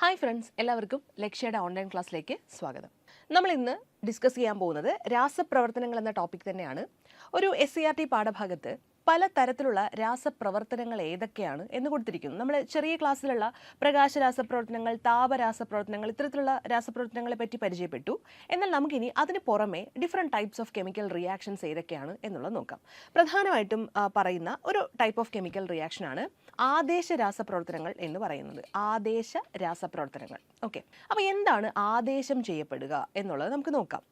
Hi friends എല്ലാവർക്കും ലക്ഷ്യയുടെ online ക്ലാസ്സിലേക്ക് സ്വാഗതം. നമ്മൾ ഇന്ന് ഡിസ്കസ് ചെയ്യാൻ പോകുന്നത് രാസപ്രവർത്തനങ്ങൾ എന്ന ടോപ്പിക് തന്നെയാണ്. ഒരു എസ് സി ആർ ടി പാഠഭാഗത്ത് പല തരത്തിലുള്ള രാസപ്രവർത്തനങ്ങൾ ഏതൊക്കെയാണ് എന്ന് കൊടുത്തിരിക്കുന്നു. നമ്മൾ ചെറിയ ക്ലാസ്സിലുള്ള പ്രകാശ രാസപ്രവർത്തനങ്ങൾ താപരാസപ്രവർത്തനങ്ങൾ ഇത്തരത്തിലുള്ള രാസപ്രവർത്തനങ്ങളെ പറ്റി പരിചയപ്പെട്ടു. എന്നാൽ നമുക്കിനി അതിന് പുറമെ different types of chemical reactions ഏതൊക്കെയാണ് എന്നുള്ളത് നോക്കാം. പ്രധാനമായിട്ടും പറയുന്ന ഒരു ടൈപ്പ് ഓഫ് കെമിക്കൽ റിയാക്ഷനാണ് ആദേശ രാസപ്രവർത്തനങ്ങൾ എന്ന് പറയുന്നത്. ആദേശ രാസപ്രവർത്തനങ്ങൾ. ഓക്കെ അപ്പോൾ എന്താണ് ആദേശം ചെയ്യപ്പെടുക എന്നുള്ളത് നമുക്ക് നോക്കാം.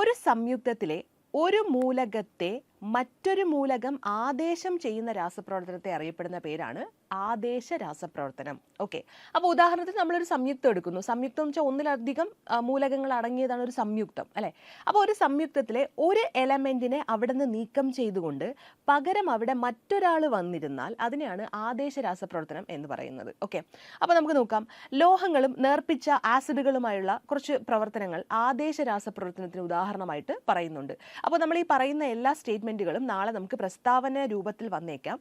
ഒരു സംയുക്തത്തിലെ ഒരു മൂലകത്തെ മറ്റൊരു മൂലകം ആദേശം ചെയ്യുന്ന രാസപ്രവർത്തനത്തെ അറിയപ്പെടുന്ന പേരാണ് ആദേശ രാസപ്രവർത്തനം. ഓക്കെ അപ്പോൾ ഉദാഹരണത്തിന് നമ്മളൊരു സംയുക്തം എടുക്കുന്നു. സംയുക്തം വെച്ചാൽ ഒന്നിലധികം മൂലകങ്ങൾ അടങ്ങിയതാണ് ഒരു സംയുക്തം അല്ലേ? അപ്പോൾ ഒരു സംയുക്തത്തിലെ ഒരു എലമെന്റിനെ അവിടെ നിന്ന് നീക്കം ചെയ്തുകൊണ്ട് പകരം അവിടെ മറ്റൊരാൾ വന്നിരുന്നാൽ അതിനെയാണ് ആദേശ രാസപ്രവർത്തനം എന്ന് പറയുന്നത്. ഓക്കെ അപ്പോൾ നമുക്ക് നോക്കാം. ലോഹങ്ങളും നേർപ്പിച്ച ആസിഡുകളുമായുള്ള കുറച്ച് പ്രവർത്തനങ്ങൾ ആദേശ രാസപ്രവർത്തനത്തിന് ഉദാഹരണമായിട്ട് പറയുന്നുണ്ട്. അപ്പോൾ നമ്മൾ ഈ പറയുന്ന എല്ലാ സ്റ്റേറ്റ്മെന്റുകളും നാളെ നമുക്ക് പ്രസ്താവന രൂപത്തിൽ വന്നേക്കാം.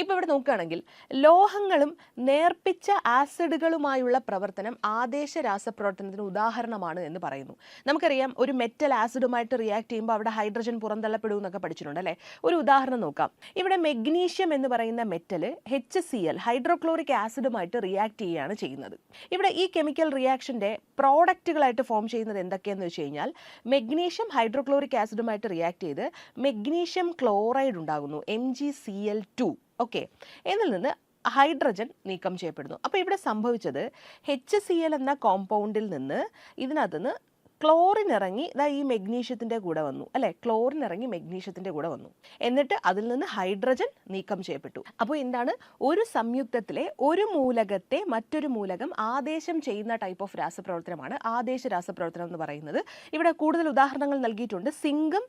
ഇപ്പോൾ ഇവിടെ നോക്കുകയാണെങ്കിൽ ലോഹങ്ങളും നേർപ്പിച്ച ആസിഡുകളുമായുള്ള പ്രവർത്തനം ആദേശ രാസപ്രവർത്തനത്തിന് ഉദാഹരണമാണ് എന്ന് പറയുന്നു. നമുക്കറിയാം ഒരു മെറ്റൽ ആസിഡുമായിട്ട് റിയാക്ട് ചെയ്യുമ്പോൾ അവിടെ ഹൈഡ്രജൻ പുറന്തള്ളപ്പെടും എന്നൊക്കെ പഠിച്ചിട്ടുണ്ട് അല്ലേ? ഒരു ഉദാഹരണം നോക്കാം. ഇവിടെ മെഗ്നീഷ്യം എന്ന് പറയുന്ന metal H C L hydrochloric ആസിഡുമായിട്ട് react ചെയ്യുകയാണ് ചെയ്യുന്നത്. ഇവിടെ ഈ കെമിക്കൽ റിയാക്ഷന്റെ പ്രോഡക്റ്റുകളായിട്ട് ഫോം ചെയ്യുന്നത് എന്തൊക്കെയെന്ന് വെച്ച് കഴിഞ്ഞാൽ മെഗ്നീഷ്യം ഹൈഡ്രോക്ലോറിക് ആസിഡുമായിട്ട് റിയാക്ട് ചെയ്ത് മെഗ്നീഷ്യം ക്ലോറൈഡ് ഉണ്ടാകുന്നു M G C L two okay എന്നിൽ നിന്ന് ഹൈഡ്രജൻ നീക്കം ചെയ്യപ്പെടുന്നു. അപ്പോൾ ഇവിടെ സംഭവിച്ചത് എച്ച് സി എൽ എന്ന കോമ്പൗണ്ടിൽ നിന്ന് ഇതിനകത്ത് നിന്ന് ക്ലോറിൻ ഇറങ്ങി ഇതാ ഈ മെഗ്നീഷ്യത്തിന്റെ കൂടെ വന്നു. അല്ലേ? ക്ലോറിൻ ഇറങ്ങി മെഗ്നീഷ്യത്തിന്റെ കൂടെ വന്നു. എന്നിട്ട് അതിൽ നിന്ന് ഹൈഡ്രജൻ നീക്കം ചെയ്യപ്പെട്ടു. അപ്പോൾ എന്താണ്? ഒരു സംയുക്തത്തിലെ ഒരു മൂലകത്തെ മറ്റൊരു മൂലകം ആദേശം ചെയ്യുന്ന ടൈപ്പ് ഓഫ് രാസപ്രവർത്തനമാണ്. ആദേശ രാസപ്രവർത്തനം എന്ന് പറയുന്നത്. ഇവിടെ കൂടുതൽ ഉദാഹരണങ്ങൾ നൽകിയിട്ടുണ്ട്. സിങ്കും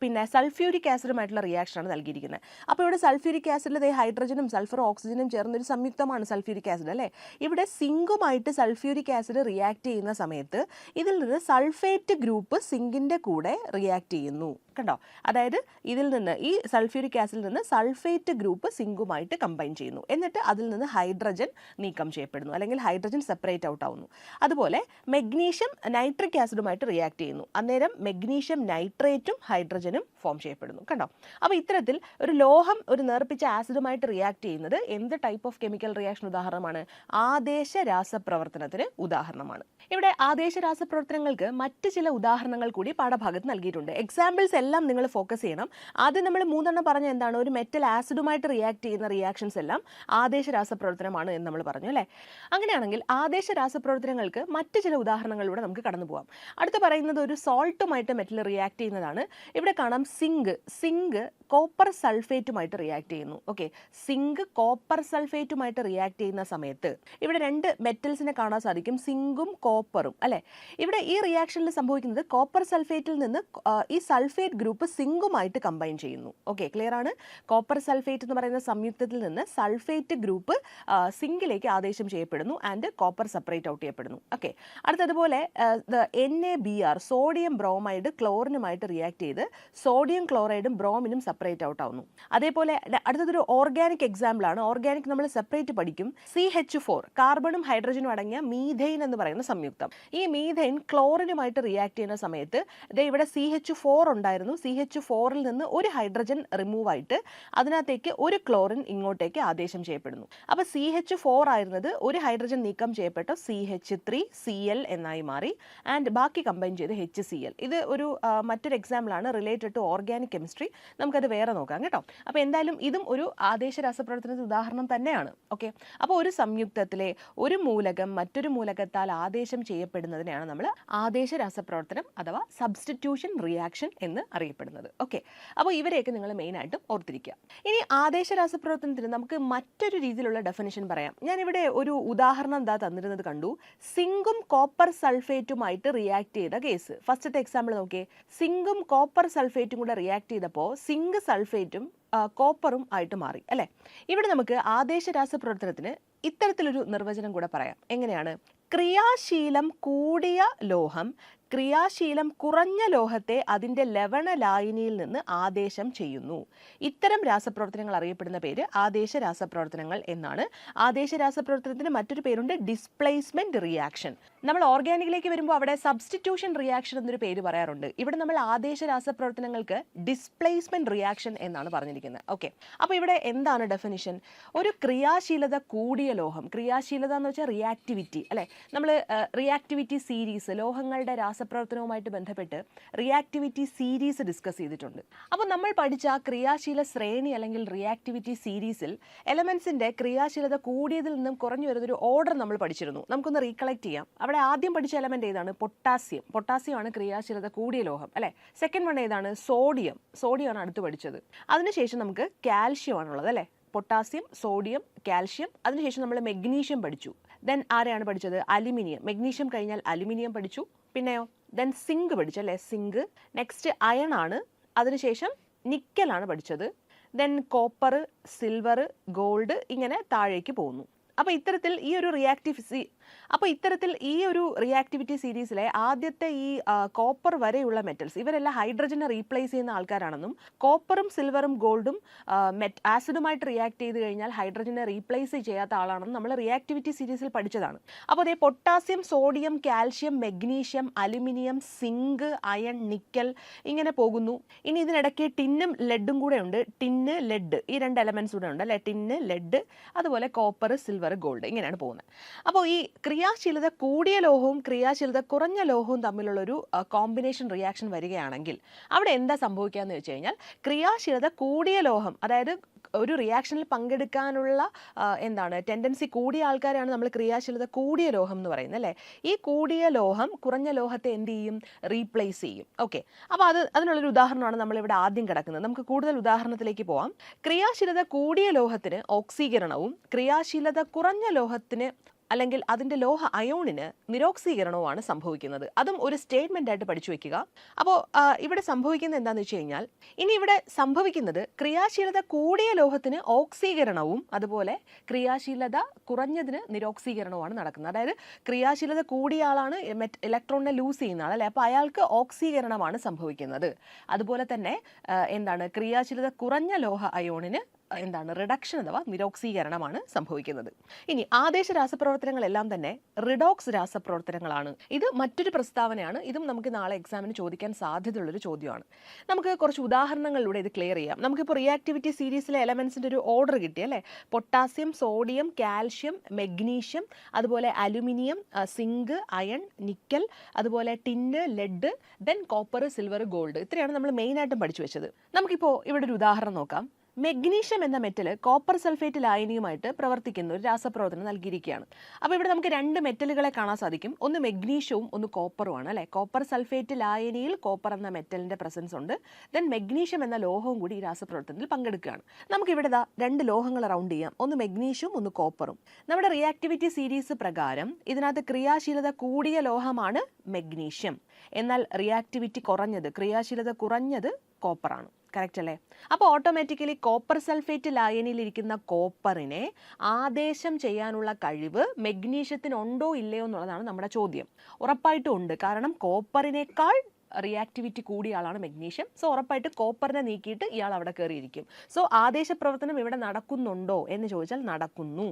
പിന്നെ സൾഫ്യൂരിക് ആസിഡുമായിട്ടുള്ള റിയാക്ഷനാണ് നൽകിയിരിക്കുന്നത്. അപ്പോൾ ഇവിടെ സൾഫ്യൂരിക് ആസിഡിൽ ഹൈഡ്രജനും സൾഫർ ഓക്സിജനും ചേർന്ന ഒരു സംയുക്തമാണ് സൾഫ്യൂരിക് ആസിഡ് അല്ലേ? ഇവിടെ സിങ്കുമായിട്ട് സൾഫ്യൂരിക് ആസിഡ് റിയാക്ട് ചെയ്യുന്ന സമയത്ത് ഇതിൽ നിന്ന് സൾഫേറ്റ് ഗ്രൂപ്പ് സിങ്കിന്റെ കൂടെ റിയാക്ട് ചെയ്യുന്നു. കണ്ടോ? അതായത് ഇതിൽ നിന്ന് ഈ സൾഫ്യൂരിക് ആസിഡിൽ നിന്ന് സൾഫേറ്റ് ഗ്രൂപ്പ് സിങ്കുമായിട്ട് കമ്പൈൻ ചെയ്യുന്നു. എന്നിട്ട് അതിൽ നിന്ന് ഹൈഡ്രജൻ നീക്കം ചെയ്യപ്പെടുന്നു. അല്ലെങ്കിൽ ഹൈഡ്രജൻ സെപ്പറേറ്റ് ഔട്ട് ആവുന്നു. അതുപോലെ മെഗ്നീഷ്യം നൈട്രിക് ആസിഡുമായിട്ട് റിയാക്ട് ചെയ്യുന്നു. അന്നേരം മെഗ്നീഷ്യം നൈട്രേറ്റും ഹൈഡ്രജനും ഫോം ചെയ്യപ്പെടുന്നു. കണ്ടോ? അപ്പോൾ ഇത്തരത്തിൽ ഒരു ലോഹം ഒരു നേർപ്പിച്ച ആസിഡുമായിട്ട് റിയാക്ട് ചെയ്യുന്നത് എന്ത് ടൈപ്പ് ഓഫ് കെമിക്കൽ റിയാക്ഷൻ ഉദാഹരണമാണ്? ആദേശ രാസപ്രവർത്തനത്തിന് ഉദാഹരണമാണ്. ഇവിടെ ആദേശ രാസപ്രവർത്തനങ്ങൾക്ക് മറ്റ് ചില ഉദാഹരണങ്ങൾ കൂടി പാഠഭാഗത്ത് നൽകിയിട്ടുണ്ട്. എക്സാമ്പിൾസ് എല്ലാം നിങ്ങൾ ഫോക്കസ് ചെയ്യണം. ആദ്യം നമ്മൾ മൂന്നെണ്ണം പറഞ്ഞ എന്താണ്? ഒരു മെറ്റൽ ആസിഡുമായിട്ട് റിയാക്ട് ചെയ്യുന്ന റിയാക്ഷൻസ് എല്ലാം ആദേശ രാസപ്രവർത്തനമാണ് എന്ന് നമ്മൾ പറഞ്ഞു അല്ലേ? അങ്ങനെയാണെങ്കിൽ ആദേശ രാസപ്രവർത്തനങ്ങൾക്ക് മറ്റ് ചില ഉദാഹരണങ്ങളിലൂടെ നമുക്ക് കടന്നു പോകാം അടുത്ത് പറയുന്നത് ഒരു സോൾട്ടുമായിട്ട് മെറ്റൽ റിയാക്ട് ചെയ്യുന്നതാണ്. ഇവിടെ കാണാം സിങ്ക് സിങ്ക് കോപ്പർ സൾഫേറ്റുമായിട്ട് റിയാക്ട് ചെയ്യുന്നു. ഓക്കെ സിങ്ക് കോപ്പർ സൾഫേറ്റുമായിട്ട് റിയാക്ട് ചെയ്യുന്ന സമയത്ത് ഇവിടെ രണ്ട് മെറ്റൽസിനെ കാണാൻ സാധിക്കും. സിങ്കും കോപ്പറും അല്ലെ? ഇവിടെ ഈ റിയാക്ഷനിൽ സംഭവിക്കുന്നത് കോപ്പർ സൾഫേറ്റിൽ നിന്ന് ഈ സൾഫേറ്റ് ഗ്രൂപ്പ് സിങ്കുമായിട്ട് കമ്പൈൻ ചെയ്യുന്നു. ഓക്കെ ക്ലിയർ ആണ്? കോപ്പർ സൾഫേറ്റ് എന്ന് പറയുന്ന സംയുക്തത്തിൽ നിന്ന് സൾഫേറ്റ് ഗ്രൂപ്പ് സിങ്കിലേക്ക് ആദേശം ചെയ്യപ്പെടുന്നു ആൻഡ് കോപ്പർ സെപ്പറേറ്റ് ഔട്ട് ചെയ്യപ്പെടുന്നു. Okay അടുത്തതുപോലെ N A B R sodium bromide ക്ലോറിനുമായിട്ട് react ചെയ്ത് സോഡിയം ക്ലോറൈഡും ബ്രോമിനും സെപ്പറേറ്റ് ഔട്ട് ആവുന്നു. അതേപോലെ അടുത്തതൊരു ഓർഗാനിക് എക്സാമ്പിൾ ആണ്. ഓർഗാനിക് നമ്മൾ സെപ്പറേറ്റ് പഠിക്കും. സി എച്ച് ഫോർ കാർബണും ഹൈഡ്രജനും അടങ്ങിയ മീഥൈൻ എന്ന് പറയുന്ന സംയുക്തം. ഈ മീഥൈൻ ക്ലോറിനുമായിട്ട് റിയാക്ട് ചെയ്യുന്ന സമയത്ത് ഇവിടെ സി എച്ച് ഫോർ ഉണ്ടായിരുന്നു സി എച്ച് ഫോറിൽ നിന്ന് ഒരു ഹൈഡ്രജൻ റിമൂവ് ആയിട്ട് അതിനകത്തേക്ക് ഒരു ക്ലോറിൻ ഇങ്ങോട്ടേക്ക് ആദേശം ചെയ്യപ്പെടുന്നു. അപ്പോൾ സി എച്ച് ഫോർ ആയിരുന്നത് ഒരു ഹൈഡ്രജൻ നീക്കം ചെയ്യപ്പെട്ട? C H three C L എന്നായി മാറി. ആൻഡ് ബാക്കി കമ്പൈൻ ചെയ്ത് എച്ച് സി എൽ ഇത് ഒരു മറ്റൊരു എക്സാമ്പിൾ ആണ് റിലേറ്റഡ് ടു ഓർഗാനിക് കെമിസ്ട്രി നമുക്കത് വേറെ നോക്കാം കേട്ടോ. അപ്പോൾ എന്തായാലും ഇതും ഒരു ആദേശ രാസപ്രവർത്തനത്തിന് ഉദാഹരണം തന്നെയാണ്. ഓക്കെ അപ്പോൾ ഒരു സംയുക്തത്തിലെ ഒരു മൂലകം മറ്റൊരു മൂലകത്താൽ ആദേശം ചെയ്യപ്പെടുന്നതിനെയാണ് നമ്മൾ ആദേശ രാസപ്രവർത്തനം അഥവാ സബ്സ്റ്റിറ്റ്യൂഷൻ റിയാക്ഷൻ എന്ന് അറിയപ്പെടുന്നത്. ഓക്കെ അപ്പോൾ ഇവരെയൊക്കെ നിങ്ങൾ മെയിനായിട്ടും ഓർത്തിരിക്കുക. ഇനി ആദേശ രാസപ്രവർത്തനത്തിന് നമുക്ക് മറ്റൊരു രീതിയിലുള്ള ഡെഫിനിഷൻ പറയാം. ഞാനിവിടെ ഒരു ഉദാഹരണം എന്താ തന്നിരുന്നത് കണ്ടു. സിങ്കും കോപ്പർ സൾഫേറ്റുമായിട്ട് റിയാക്ട് ചെയ്ത കേസ് ഫസ്റ്റത്തെ എക്സാമ്പിൾ നോക്കിയേ. സിങ്കും കോപ്പർ സൾഫേറ്റും കൂടെ റിയാക്ട് ചെയ്തപ്പോൾ സിങ്ക് സൾഫേറ്റും കോപ്പറും ആയിട്ട് മാറി. അല്ലേ? ഇവിടെ നമുക്ക് ആദേശ രാസപ്രവർത്തനത്തിന് ഇത്തരത്തിലൊരു നിർവചനം കൂടെ പറയാം. എങ്ങനെയാണ്? ക്രിയാശീലം കൂടിയ ലോഹം ക്രിയാശീലം കുറഞ്ഞ ലോഹത്തെ അതിന്റെ ലവണ ലായനിയിൽ നിന്ന് ആദേശം ചെയ്യുന്നു. ഇത്തരം രാസപ്രവർത്തനങ്ങൾ അറിയപ്പെടുന്ന പേര് ആദേശ രാസപ്രവർത്തനങ്ങൾ എന്നാണ്. ആദേശ രാസപ്രവർത്തനത്തിന് മറ്റൊരു പേരുണ്ട് ഡിസ്പ്ലേസ്മെന്റ് റിയാക്ഷൻ. നമ്മൾ ഓർഗാനിക്കിലേക്ക് വരുമ്പോൾ അവിടെ സബ്സ്റ്റിറ്റ്യൂഷൻ റിയാക്ഷൻ എന്നൊരു പേര് പറയാറുണ്ട്. ഇവിടെ നമ്മൾ ആദേശ രാസപ്രവർത്തനങ്ങൾക്ക് ഡിസ്പ്ലേസ്മെന്റ് റിയാക്ഷൻ എന്നാണ് പറഞ്ഞിരിക്കുന്നത്. ഓക്കെ. അപ്പോൾ ഇവിടെ എന്താണ് ഡെഫിനിഷൻ? ഒരു ക്രിയാശീലത കൂടിയ ലോഹം ക്രിയാശീലത എന്ന് വെച്ചാൽ റിയാക്ടിവിറ്റി അല്ലേ? നമ്മൾ റിയാക്ടിവിറ്റി സീരീസ് ലോഹങ്ങളുടെ രാസപ്രവർത്തനവുമായിട്ട് ബന്ധപ്പെട്ട് റിയാക്ടിവിറ്റി സീരീസ് ഡിസ്കസ് ചെയ്തിട്ടുണ്ട്. അപ്പോൾ നമ്മൾ പഠിച്ച ക്രിയാശീല ശ്രേണി അല്ലെങ്കിൽ റിയാക്ടിവിറ്റി സീരീസിൽ എലമെൻസിന്റെ ക്രിയാശീലത കൂടിയതിൽ നിന്നും കുറഞ്ഞു വരുന്നൊരു ഓർഡർ നമ്മൾ പഠിച്ചിരുന്നു. നമുക്കൊന്ന് റീകളക്ട് ചെയ്യാം. അവിടെ ആദ്യം പഠിച്ച എലമെന്റ് ഏതാണ്? പൊട്ടാസ്യം പൊട്ടാസ്യം ആണ് ക്രിയാശീലത കൂടിയ ലോഹം അല്ലേ? സെക്കൻഡ് വൺ ഏതാണ്? സോഡിയം സോഡിയം ആണ് അടുത്ത് പഠിച്ചത്. അതിനുശേഷം നമുക്ക് കാൽഷ്യം ആണുള്ളത് അല്ലേ? പൊട്ടാസ്യം സോഡിയം കാൽഷ്യം അതിനുശേഷം നമ്മൾ മെഗ്നീഷ്യം പഠിച്ചു. ദെൻ ആരെയാണ് പഠിച്ചത്? അലുമിനിയം മെഗ്നീഷ്യം കഴിഞ്ഞാൽ അലുമിനിയം പഠിച്ചു. പിന്നെയോ ദെൻ സിങ്ക് പഠിച്ചല്ലേ സിങ്ക് നെക്സ്റ്റ് അയൺ ആണ്. അതിനുശേഷം നിക്കലാണ് പഠിച്ചത്. ദെൻ കോപ്പർ സിൽവർ ഗോൾഡ് ഇങ്ങനെ താഴേക്ക് പോകുന്നു. അപ്പോൾ ഇത്തരത്തിൽ ഈ ഒരു റിയാക്റ്റീവ് സി അപ്പോൾ ഇത്തരത്തിൽ ഈ ഒരു റിയാക്ടിവിറ്റി സീരീസിലെ ആദ്യത്തെ ഈ കോപ്പർ വരെയുള്ള മെറ്റൽസ് ഇവരെല്ലാം ഹൈഡ്രജനെ റീപ്ലേസ് ചെയ്യുന്ന ആൾക്കാരാണെന്നും കോപ്പറും സിൽവറും ഗോൾഡും മെറ്റ് ആസിഡുമായിട്ട് റിയാക്ട് ചെയ്ത് കഴിഞ്ഞാൽ ഹൈഡ്രജനെ റീപ്ലേസ് ചെയ്യാത്ത ആളാണെന്ന് നമ്മൾ റിയാക്ടിവിറ്റി സീരീസിൽ പഠിച്ചതാണ്. അപ്പോൾ അതേ potassium sodium calcium magnesium aluminium zinc iron nickel ഇങ്ങനെ പോകുന്നു. ഇനി ഇതിനിടയ്ക്ക് ടിന്നും ലെഡും കൂടെ ഉണ്ട്. ടിന്ന് ലെഡ് ഈ രണ്ട് എലമെന്റ്സ് കൂടെ ഉണ്ട് അല്ലെ? ടിന്ന് ലെഡ് അതുപോലെ കോപ്പർ സിൽവർ ഗോൾഡ് ഇങ്ങനെയാണ് പോകുന്നത്. അപ്പോൾ ഈ ക്രിയാശീലത കൂടിയ ലോഹവും ക്രിയാശീലത കുറഞ്ഞ ലോഹവും തമ്മിലുള്ളൊരു കോമ്പിനേഷൻ റിയാക്ഷൻ വരികയാണെങ്കിൽ അവിടെ എന്താ സംഭവിക്കുക എന്ന് വെച്ച് കഴിഞ്ഞാൽ ക്രിയാശീലത കൂടിയ ലോഹം അതായത് ഒരു റിയാക്ഷനിൽ പങ്കെടുക്കാനുള്ള എന്താണ് ടെൻഡൻസി കൂടിയ ആൾക്കാരാണ് നമ്മൾ ക്രിയാശീലത കൂടിയ ലോഹം എന്ന് പറയുന്നത് അല്ലേ? ഈ കൂടിയ ലോഹം കുറഞ്ഞ ലോഹത്തെ എന്ത് ചെയ്യും? റീപ്ലേസ് ചെയ്യും. ഓക്കെ അപ്പോൾ അത് അതിനുള്ളൊരു ഉദാഹരണമാണ് നമ്മളിവിടെ ആദ്യം കിടക്കുന്നത്. നമുക്ക് കൂടുതൽ ഉദാഹരണത്തിലേക്ക് പോവാം. ക്രിയാശീലത കൂടിയ ലോഹത്തിന് ഓക്സീകരണവും ക്രിയാശീലത കുറഞ്ഞ ലോഹത്തിന് അല്ലെങ്കിൽ അതിന്റെ ലോഹ അയോണിന് നിരോക്സീകരണവുമാണ് സംഭവിക്കുന്നത്. അതും ഒരു സ്റ്റേറ്റ്മെന്റ് ആയിട്ട് പഠിച്ചു വെക്കുക. അപ്പോൾ ഇവിടെ സംഭവിക്കുന്നത് എന്താണെന്ന് വെച്ച് കഴിഞ്ഞാൽ ഇനി ഇവിടെ സംഭവിക്കുന്നത് ക്രിയാശീലത കൂടിയ ലോഹത്തിന് ഓക്സീകരണവും അതുപോലെ ക്രിയാശീലത കുറഞ്ഞതിന് നിരോക്സീകരണവുമാണ് നടക്കുന്നത്. അതായത് ക്രിയാശീലത കൂടിയ ആളാണ് ഇലക്ട്രോണിനെ ലൂസ് ചെയ്യുന്ന ആൾ അല്ലേ അപ്പോൾ അയാൾക്ക് ഓക്സീകരണമാണ് സംഭവിക്കുന്നത്. അതുപോലെ തന്നെ എന്താണ് ക്രിയാശീലത കുറഞ്ഞ ലോഹ അയോണിന് എന്താണ് റിഡക്ഷൻ അഥവാ നിരോക്സീകരണമാണ് സംഭവിക്കുന്നത്. ഇനി ആദേശ രാസപ്രവർത്തനങ്ങളെല്ലാം തന്നെ റിഡോക്സ് രാസപ്രവർത്തനങ്ങളാണ്. ഇത് മറ്റൊരു പ്രസ്താവനയാണ്. ഇതും നമുക്ക് നാളെ എക്സാമിന് ചോദിക്കാൻ സാധ്യതയുള്ളൊരു ചോദ്യമാണ്. നമുക്ക് കുറച്ച് ഉദാഹരണങ്ങളിലൂടെ ഇത് ക്ലിയർ ചെയ്യാം. നമുക്കിപ്പോൾ റിയാക്ടിവിറ്റി സീരീസിലെ എലമെൻസിന്റെ ഒരു ഓർഡർ കിട്ടി അല്ലേ? പൊട്ടാസ്യം സോഡിയം കാൽഷ്യം മെഗ്നീഷ്യം അതുപോലെ അലുമിനിയം സിങ്ക് അയൺ നിക്കൽ അതുപോലെ tin lead then copper silver gold ഇത്രയാണ് നമ്മൾ മെയിനായിട്ടും പഠിച്ചു വെച്ചത്. നമുക്കിപ്പോൾ ഇവിടെ ഒരു ഉദാഹരണം നോക്കാം. മെഗ്നീഷ്യം എന്ന മെറ്റൽ കോപ്പർ സൾഫേറ്റ് ലായനിയുമായിട്ട് പ്രവർത്തിക്കുന്ന ഒരു രാസപ്രവർത്തനം നൽകിയിരിക്കുകയാണ്. അപ്പോൾ ഇവിടെ നമുക്ക് രണ്ട് മെറ്റലുകളെ കാണാൻ സാധിക്കും. ഒന്ന് മെഗ്നീഷ്യവും ഒന്ന് കോപ്പറുമാണ് അല്ലേ? കോപ്പർ സൾഫേറ്റ് ലായനിയിൽ കോപ്പർ എന്ന മെറ്റലിന്റെ പ്രസൻസ് ഉണ്ട്. ദെൻ മെഗ്നീഷ്യം എന്ന ലോഹവും കൂടി ഈ രാസപ്രവർത്തനത്തിൽ പങ്കെടുക്കുകയാണ്. നമുക്ക് ഇവിടെ ദാ രണ്ട് ലോഹങ്ങൾ റൗണ്ട് ചെയ്യാം. ഒന്ന് മെഗ്നീഷ്യവും ഒന്ന് കോപ്പറും നമ്മുടെ റിയാക്ടിവിറ്റി സീരീസ് പ്രകാരം ഇതിനകത്ത് ക്രിയാശീലത കൂടിയ ലോഹമാണ് മെഗ്നീഷ്യം. എന്നാൽ റിയാക്ടിവിറ്റി കുറഞ്ഞത് ക്രിയാശീലത കുറഞ്ഞത് കോപ്പറാണ് കറക്റ്റ് അല്ലേ? അപ്പോൾ ഓട്ടോമാറ്റിക്കലി കോപ്പർ സൾഫേറ്റ് ലായനിയിലിരിക്കുന്ന കോപ്പറിനെ ആദേശം ചെയ്യാനുള്ള കഴിവ് മെഗ്നീഷ്യത്തിന് ഉണ്ടോ ഇല്ലയോ എന്നുള്ളതാണ് നമ്മുടെ ചോദ്യം. ഉറപ്പായിട്ടും ഉണ്ട്. കാരണം കോപ്പറിനേക്കാൾ റിയാക്ടിവിറ്റി കൂടിയ ആളാണ് മെഗ്നീഷ്യം സോ ഉറപ്പായിട്ട് കോപ്പറിനെ നീക്കിയിട്ട് ഇയാൾ അവിടെ കയറിയിരിക്കും സോ ആദേശ പ്രവർത്തനം ഇവിടെ നടക്കുന്നുണ്ടോ എന്ന് ചോദിച്ചാൽ നടക്കുന്നു.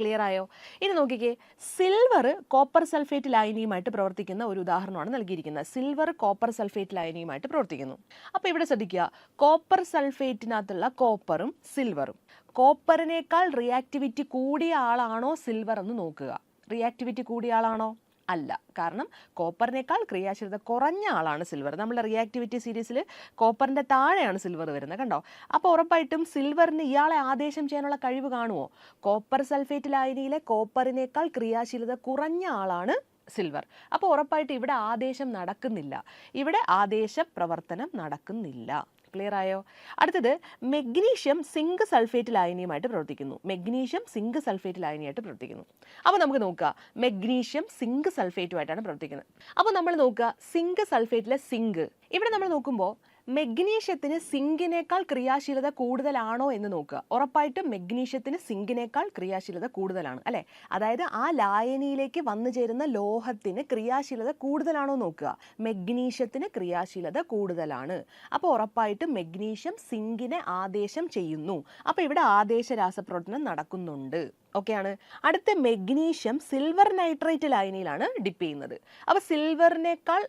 ക്ലിയർ ആയോ? ഇനി നോക്കിക്കേ സിൽവർ കോപ്പർ സൾഫേറ്റ് ലായനിയുമായിട്ട് പ്രവർത്തിക്കുന്ന ഒരു ഉദാഹരണമാണ് നൽകിയിരിക്കുന്നത്. സിൽവർ കോപ്പർ സൾഫേറ്റ് ലായനിയുമായിട്ട് പ്രവർത്തിക്കുന്നു. അപ്പോൾ ഇവിടെ ശ്രദ്ധിക്കുക കോപ്പർ സൾഫേറ്റിനകത്തുള്ള കോപ്പറും സിൽവറും കോപ്പറിനേക്കാൾ റിയാക്ടിവിറ്റി കൂടിയ ആളാണോ സിൽവർ എന്ന് നോക്കുക. റിയാക്ടിവിറ്റി കൂടിയ ആളാണോ? അല്ല. കാരണം കോപ്പറിനേക്കാൾ ക്രിയാശീലത കുറഞ്ഞ ആളാണ് സിൽവർ. നമ്മുടെ റിയാക്ടിവിറ്റി സീരീസിൽ കോപ്പറിന്റെ താഴെയാണ് സിൽവർ വരുന്നത് കണ്ടോ? അപ്പോൾ ഉറപ്പായിട്ടും സിൽവറിന് ഇയാളെ ആദേശം ചെയ്യാനുള്ള കഴിവ് കാണുമോ? കോപ്പർ സൾഫേറ്റ് ലായനിയിലെ കോപ്പറിനേക്കാൾ ക്രിയാശീലത കുറഞ്ഞ ആളാണ് സിൽവർ. അപ്പോൾ ഉറപ്പായിട്ട് ഇവിടെ ആദേശം നടക്കുന്നില്ല. ഇവിടെ ആദേശ പ്രവർത്തനം നടക്കുന്നില്ല. ക്ലിയർ ആയോ? അടുത്തത് മെഗ്നീഷ്യം സിങ്ക് സൾഫേറ്റ് ലായനിയുമായിട്ട് പ്രവർത്തിക്കുന്നു. മെഗ്നീഷ്യം സിങ്ക് സൾഫേറ്റ് ലായനിയായിട്ട് പ്രവർത്തിക്കുന്നു. അപ്പോൾ നമുക്ക് നോക്കുക മെഗ്നീഷ്യം സിങ്ക് സൾഫേറ്റുമായിട്ടാണ് പ്രവർത്തിക്കുന്നത്. അപ്പോൾ നമ്മൾ നോക്കുക സിങ്ക് സൾഫേറ്റിലെ സിങ്ക് ഇവിടെ നമ്മൾ നോക്കുമ്പോൾ മെഗ്നീഷ്യത്തിന് സിങ്കിനേക്കാൾ ക്രിയാശീലത കൂടുതലാണോ എന്ന് നോക്കുക. ഉറപ്പായിട്ടും മെഗ്നീഷ്യത്തിന് സിങ്കിനേക്കാൾ ക്രിയാശീലത കൂടുതലാണ് അല്ലേ? അതായത് ആ ലായനിയിലേക്ക് വന്നു ചേരുന്ന ലോഹത്തിന് ക്രിയാശീലത കൂടുതലാണോ നോക്കുക. മെഗ്നീഷ്യത്തിന് ക്രിയാശീലത കൂടുതലാണ്. അപ്പോൾ ഉറപ്പായിട്ടും മെഗ്നീഷ്യം സിങ്കിനെ ആദേശം ചെയ്യുന്നു. അപ്പോൾ ഇവിടെ ആദേശ രാസപ്രവർത്തനം നടക്കുന്നുണ്ട്. ഓക്കെയാണ് അടുത്ത മെഗ്നീഷ്യം സിൽവർ നൈട്രേറ്റ് ലായനിയിലാണ് ഡിപ്പ് ചെയ്യുന്നത്. അപ്പോൾ സിൽവറിനേക്കാൾ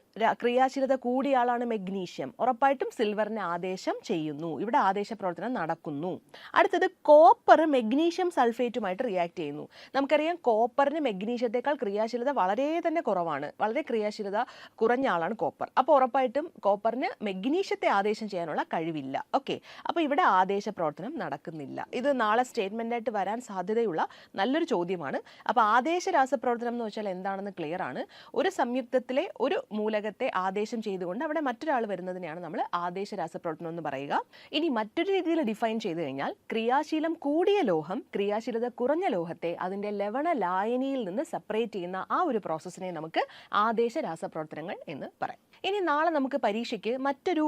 ക്രിയാശീലത കൂടിയ ആളാണ് മെഗ്നീഷ്യം. ഉറപ്പായിട്ടും സിൽവറിനെ ആദേശം ചെയ്യുന്നു. ഇവിടെ ആദേശ പ്രവർത്തനം നടക്കുന്നു. അടുത്തത് കോപ്പർ മെഗ്നീഷ്യം സൾഫേറ്റുമായിട്ട് റിയാക്ട് ചെയ്യുന്നു. നമുക്കറിയാം കോപ്പറിന് മെഗ്നീഷ്യത്തെക്കാൾ ക്രിയാശീലത വളരെ തന്നെ കുറവാണ്. വളരെ ക്രിയാശീലത കുറഞ്ഞ ആളാണ് കോപ്പർ അപ്പോൾ ഉറപ്പായിട്ടും കോപ്പറിന് മെഗ്നീഷ്യത്തെ ആദേശം ചെയ്യാനുള്ള കഴിവില്ല. ഓക്കെ അപ്പോൾ ഇവിടെ ആദേശ പ്രവർത്തനം നടക്കുന്നില്ല. ഇത് നാളെ സ്റ്റേറ്റ്മെന്റായിട്ട് വരാൻ സാധ്യതയുള്ള നല്ലൊരു ചോദ്യമാണ്. അപ്പോൾ ആദേശ രാസപ്രവർത്തനം എന്ന് വെച്ചാൽ എന്താണെന്ന് ക്ലിയർ ആണ്. ഒരു സംയുക്തത്തിലെ ഒരു മൂലകത്തെ ആദേശം ചെയ്തുകൊണ്ട് അവിടെ മറ്റൊരാൾ വരുന്നതിനെയാണ് നമ്മൾ ആദേശ രാസപ്രവർത്തനം എന്ന് പറയുക. ഇനി മറ്റൊരു രീതിയിൽ ഡിഫൈൻ ചെയ്തു കഴിഞ്ഞാൽ ക്രിയാശീലം കൂടിയ ലോഹം ക്രിയാശീലത കുറഞ്ഞ ലോഹത്തെ അതിന്റെ ലവണ ലായനിയിൽ നിന്ന് സെപ്പറേറ്റ് ചെയ്യുന്ന ആ ഒരു പ്രോസസ്സിനെ നമുക്ക് ആദേശ രാസപ്രവർത്തനങ്ങൾ എന്ന് പറയാം. ഇനി നാളെ നമുക്ക് പരീക്ഷയ്ക്ക് മറ്റൊരു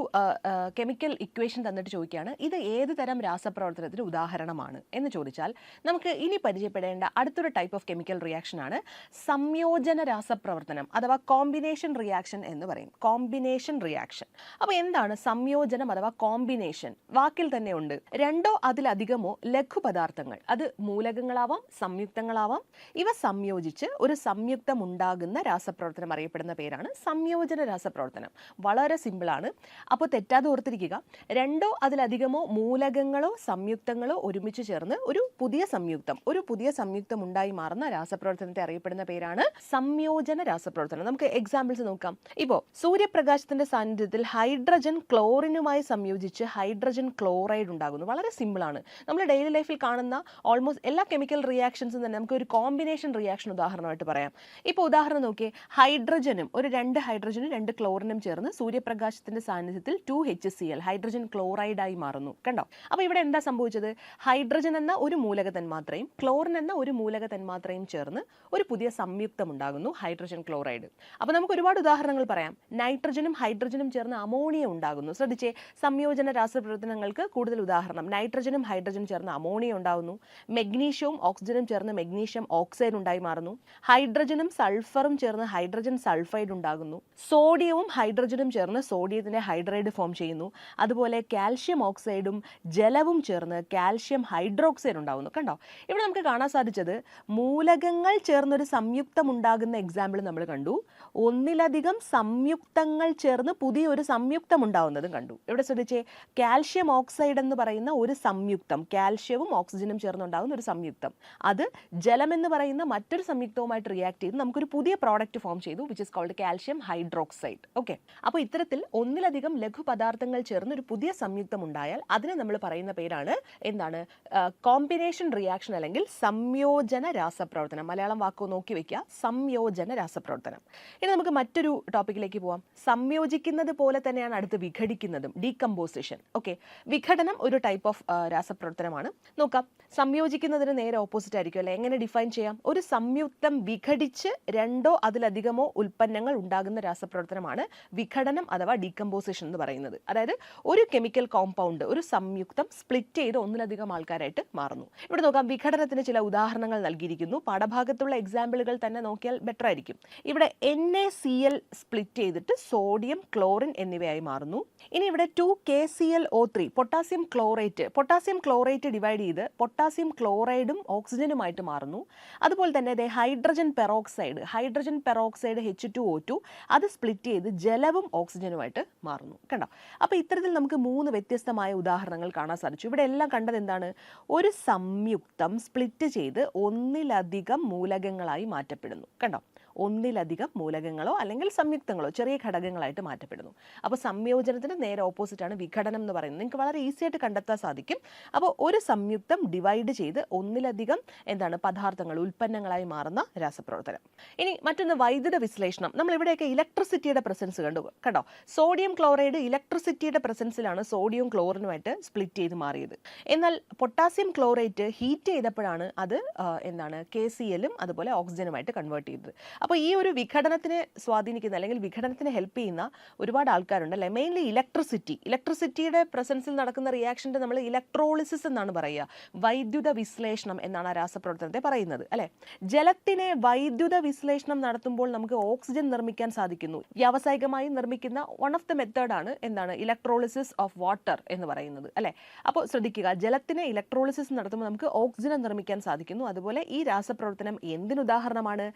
കെമിക്കൽ ഇക്വേഷൻ തന്നിട്ട് ചോദിക്കുകയാണ്. ഇത് ഏത് തരം രാസപ്രവർത്തനത്തിന് ഉദാഹരണമാണ് എന്ന് ചോദിച്ചാൽ നമുക്ക് ഇനി പരിചയപ്പെടേണ്ട അടുത്തൊരു ടൈപ്പ് ഓഫ് കെമിക്കൽ റിയാക്ഷൻ ആണ് സംയോജന രാസപ്രവർത്തനം അഥവാ കോമ്പിനേഷൻ റിയാക്ഷൻ എന്ന് പറയും. കോമ്പിനേഷൻ റിയാക്ഷൻ അപ്പോൾ എന്താണ് സംയോജനം അഥവാ കോമ്പിനേഷൻ വാക്കിൽ തന്നെ ഉണ്ട്. രണ്ടോ അതിലധികമോ ലഘുപദാർത്ഥങ്ങൾ. അത് മൂലകങ്ങളാവാം സംയുക്തങ്ങളാവാം. ഇവ സംയോജിച്ച് ഒരു സംയുക്തം ഉണ്ടാകുന്ന രാസപ്രവർത്തനം അറിയപ്പെടുന്ന പേരാണ് സംയോജന രാസപ്രവർത്തനം. വളരെ സിമ്പിളാണ് അപ്പോൾ തെറ്റാതെ ഓർത്തിരിക്കുക. രണ്ടോ അതിലധികമോ മൂലകങ്ങളോ സംയുക്തങ്ങളോ ഒരുമിച്ച് ചേർന്ന് ഒരു പുതിയ സംയുക്തം ഒരു പുതിയ സംയുക്തം ഉണ്ടായി മാറുന്ന രാസപ്രവർത്തനത്തെ അറിയപ്പെടുന്ന പേരാണ് സംയോജന രാസപ്രവർത്തനം. നമുക്ക് എക്സാമ്പിൾസ് നോക്കാം. ഇപ്പോൾ സൂര്യപ്രകാശത്തിന്റെ സാന്നിധ്യത്തിൽ ഹൈഡ്രജൻ ക്ലോറിനുമായി സംയോജിച്ച് ഹൈഡ്രജൻ ക്ലോറൈഡ് ഉണ്ടാകുന്നു. വളരെ സിമ്പിൾ ആണ്. നമ്മൾ ഡെയിലി ലൈഫിൽ കാണുന്ന ഓൾമോസ്റ്റ് എല്ലാ കെമിക്കൽ റിയാക്ഷൻസും തന്നെ നമുക്ക് ഒരു കോമ്പിനേഷൻ റിയാക്ഷൻ ഉദാഹരണമായിട്ട് പറയാം. ഇപ്പോൾ ഉദാഹരണം നോക്കിയേ. ഹൈഡ്രജനും ഒരു രണ്ട് ഹൈഡ്രജനും രണ്ട് ക്ലോറിനും ചേർന്ന് സൂര്യപ്രകാശത്തിന്റെ സാന്നിധ്യത്തിൽ two H C L hydrogen ക്ലോറൈഡായി മാറുന്നു. കണ്ടോ? അപ്പോൾ ഇവിടെ എന്താ സംഭവിച്ചത്? ഹൈഡ്രജൻ എന്ന ഒരു മൂലക തന്മാത്രയും ക്ലോറിൻ എന്ന ഒരു മൂലക തന്മാത്രയും ചേർന്ന് ഒരു പുതിയ സംയുക്തം ഉണ്ടാകുന്നു ഹൈഡ്രജൻ ക്ലോറൈഡ്. അപ്പോൾ നമുക്ക് ഒരുപാട് ഉദാഹരണങ്ങൾ പറയാം. നൈട്രജനും ഹൈഡ്രജനും ചേർന്ന് അമോണിയ ഉണ്ടാകുന്നു. ശ്രദ്ധിച്ചേ സംയോജന രാസപ്രവർത്തനങ്ങൾക്ക് കൂടുതൽ ഉദാഹരണം. നൈട്രജനും ഹൈഡ്രജനും ചേർന്ന് അമോണിയ ഉണ്ടാകുന്നു മെഗ്നീഷ്യവും ഓക്സിജനും ചേർന്ന് മെഗ്നീഷ്യം ഓക്സൈഡ് ഉണ്ടായി മാറുന്നു. ഹൈഡ്രജനും സൾഫറും ചേർന്ന് ഹൈഡ്രജൻ സൾഫൈഡ് ഉണ്ടാകുന്നു. സോഡിയവും ഹൈഡ്രജനും ചേർന്ന് സോഡിയത്തിനെ ഹൈഡ്രൈഡ് ഫോം ചെയ്യുന്നു. അതുപോലെ കാൽഷ്യം ഓക്സൈഡും ജലവും ചേർന്ന് കാൽഷ്യം ഹൈഡ്രോക്സൈഡ് ഉണ്ടാകുന്നു കണ്ടോ? ഇവിടെ നമുക്ക് കാണാൻ സാധിച്ചത് മൂലകങ്ങൾ ചേർന്നൊരു സംയുക്തം ഉണ്ടാകുന്ന എക്സാമ്പിൾ നമ്മൾ കണ്ടു. ഒന്നിലധികം സംയുക്തങ്ങൾ ചേർന്ന് പുതിയൊരു സംയുക്തം ഉണ്ടാവുന്നതും കണ്ടു. ഇവിടെ ശ്രദ്ധിച്ചേ? കാൽഷ്യം ഓക്സൈഡ് എന്ന് പറയുന്ന ഒരു സംയുക്തം കാൽഷ്യവും ഓക്സിജനും ചേർന്നുണ്ടാകുന്ന ഒരു സംയുക്തം. അത് ജലം എന്ന് പറയുന്ന മറ്റൊരു സംയുക്തവുമായിട്ട് റിയാക്ട് ചെയ്ത് നമുക്കൊരു പുതിയ പ്രോഡക്റ്റ് ഫോം ചെയ്തു which is called calcium hydroxide okay അപ്പോൾ ഇത്തരത്തിൽ ഒന്നിലധികം ലഘു പദാർത്ഥങ്ങൾ ചേർന്ന് ഒരു പുതിയ സംയുക്തം ഉണ്ടായാൽ അതിനെ നമ്മൾ പറയുന്ന പേരാണ് എന്താണ് കോമ്പിനേഷൻ റിയാക്ഷൻ അല്ലെങ്കിൽ സംയോജന രാസപ്രവർത്തനം മലയാളം വാക്ക് നോക്കി വെക്കുക. സംയോജന രാസപ്രവർത്തനം ഇനി നമുക്ക് മറ്റൊരു ടോപ്പിക്കിലേക്ക് പോവാം. സംയോജിക്കുന്നത് പോലെ തന്നെയാണ് അടുത്ത് വിഘടിക്കുന്നതും. ഡീകമ്പോസിഷൻ. ഓക്കെ. വിഘടനം ഒരു ടൈപ്പ് ഓഫ് രാസപ്രവർത്തനമാണ്. നോക്കാം. സംയോജിക്കുന്നതിന് നേരെ ഓപ്പോസിറ്റ് ആയിരിക്കും അല്ലെ? എങ്ങനെ ഡിഫൈൻ ചെയ്യാം? ഒരു സംയുക്തം വിഘടിച്ച് രണ്ടോ അതിലധികമോ ഉൽപ്പന്നങ്ങൾ ഉണ്ടാകുന്ന രാസപ്രവർത്തനമാണ് വിഘടനം അഥവാ ഡീകമ്പോസിഷൻ എന്ന് പറയുന്നത്. അതായത് ഒരു കെമിക്കൽ കോമ്പൗണ്ട് ഒരു സംയുക്തം സ്പ്ലിറ്റ് ചെയ്ത് ഒന്നിലധികം ആൾക്കാരായിട്ട് മാറുന്നു. ഇവിടെ നോക്കാം. വിഘടനത്തിന് ചില ഉദാഹരണങ്ങൾ നൽകിയിരിക്കുന്നു. പാഠഭാഗത്തുള്ള എക്സാമ്പിളുകൾ തന്നെ നോക്കിയാൽ ബെറ്റർ ആയിരിക്കും. ഇവിടെ N A C L split ചെയ്തിട്ട് സോഡിയം ക്ലോറിൻ എന്നിവയായി മാറുന്നു. ഇനി ഇവിടെ two K C L O three potassium chlorate potassium chlorate divide ചെയ്ത് പൊട്ടാസ്യം ക്ലോറൈഡും ഓക്സിജനുമായിട്ട് മാറുന്നു. അതുപോലെ തന്നെ ദേ hydrogen peroxide hydrogen peroxide H two O two അത് സ്പ്ലിറ്റ് ചെയ്ത് ജലവും ഓക്സിജനുമായിട്ട് മാറുന്നു. കണ്ടോ? അപ്പോൾ ഇത്തരത്തിൽ നമുക്ക് മൂന്ന് വ്യത്യസ്തമായ ഉദാഹരണങ്ങൾ കാണാൻ സാധിച്ചു. ഇവിടെ എല്ലാം കണ്ടത് എന്താണ്? ഒരു സംയുക്തം സ്പ്ലിറ്റ് ചെയ്ത് ഒന്നിലധികം മൂലകങ്ങളായി മാറ്റപ്പെടുന്നു. കണ്ടോ? ഒന്നിലധികം മൂലകങ്ങളോ അല്ലെങ്കിൽ സംയുക്തങ്ങളോ ചെറിയ ഘടകങ്ങളായിട്ട് മാറ്റപ്പെടുന്നു. അപ്പോൾ സംയോജനത്തിന് നേരെ ഓപ്പോസിറ്റാണ് വിഘടനം എന്ന് പറയുന്നത്. നിങ്ങൾക്ക് വളരെ ഈസി ആയിട്ട് കണ്ടെത്താൻ സാധിക്കും. അപ്പോൾ ഒരു സംയുക്തം ഡിവൈഡ് ചെയ്ത് ഒന്നിലധികം എന്താണ് പദാർത്ഥങ്ങൾ ഉൽപ്പന്നങ്ങളായി മാറുന്ന രാസപ്രവർത്തനം. ഇനി മറ്റൊന്ന് വൈദ്യുത വിശ്ലേഷണം. നമ്മൾ ഇവിടെയൊക്കെ ഇലക്ട്രിസിറ്റിയുടെ പ്രസൻസ് കണ്ടു. കണ്ടോ? സോഡിയം ക്ലോറൈഡ് ഇലക്ട്രിസിറ്റിയുടെ പ്രസൻസിലാണ് സോഡിയം ക്ലോറിനുമായിട്ട് സ്പ്ലിറ്റ് ചെയ്ത് മാറിയത്. എന്നാൽ പൊട്ടാസ്യം ക്ലോറൈറ്റ് ഹീറ്റ് ചെയ്തപ്പോഴാണ് അത് എന്താണ് കെ സി എല്ലും അതുപോലെ ഓക്സിജനുമായിട്ട് കൺവേർട്ട് ചെയ്തത്. അപ്പോൾ ഈ ഒരു വിഘടനത്തിനെ സ്വാധീനിക്കുന്ന അല്ലെങ്കിൽ വിഘടനത്തിന് ഹെൽപ്പ് ചെയ്യുന്ന ഒരുപാട് ആൾക്കാരുണ്ട് അല്ലേ? മെയിൻലി ഇലക്ട്രിസിറ്റി ഇലക്ട്രിസിറ്റിയുടെ പ്രസൻസിൽ നടക്കുന്ന റിയാക്ഷന്റെ നമ്മൾ ഇലക്ട്രോളിസിസ് എന്നാണ് പറയുക. വൈദ്യുത വിശ്ലേഷണം എന്നാണ് ആ രാസപ്രവർത്തനത്തെ പറയുന്നത് അല്ലേ? ജലത്തിനെ വൈദ്യുത വിശ്ലേഷണം നടത്തുമ്പോൾ നമുക്ക് ഓക്സിജൻ നിർമ്മിക്കാൻ സാധിക്കുന്നു. വ്യാവസായികമായി നിർമ്മിക്കുന്ന വൺ ഓഫ് ദ മെത്തേഡാണ് എന്താണ്? ഇലക്ട്രോളിസിസ് ഓഫ് വാട്ടർ എന്ന് പറയുന്നത് അല്ലേ? അപ്പോൾ ശ്രദ്ധിക്കുക ജലത്തിനെ ഇലക്ട്രോളിസിസ് നടത്തുമ്പോൾ നമുക്ക് ഓക്സിജൻ നിർമ്മിക്കാൻ സാധിക്കുന്നു. അതുപോലെ ഈ രാസപ്രവർത്തനം എന്തിന് ഉദാഹരണമാണ്?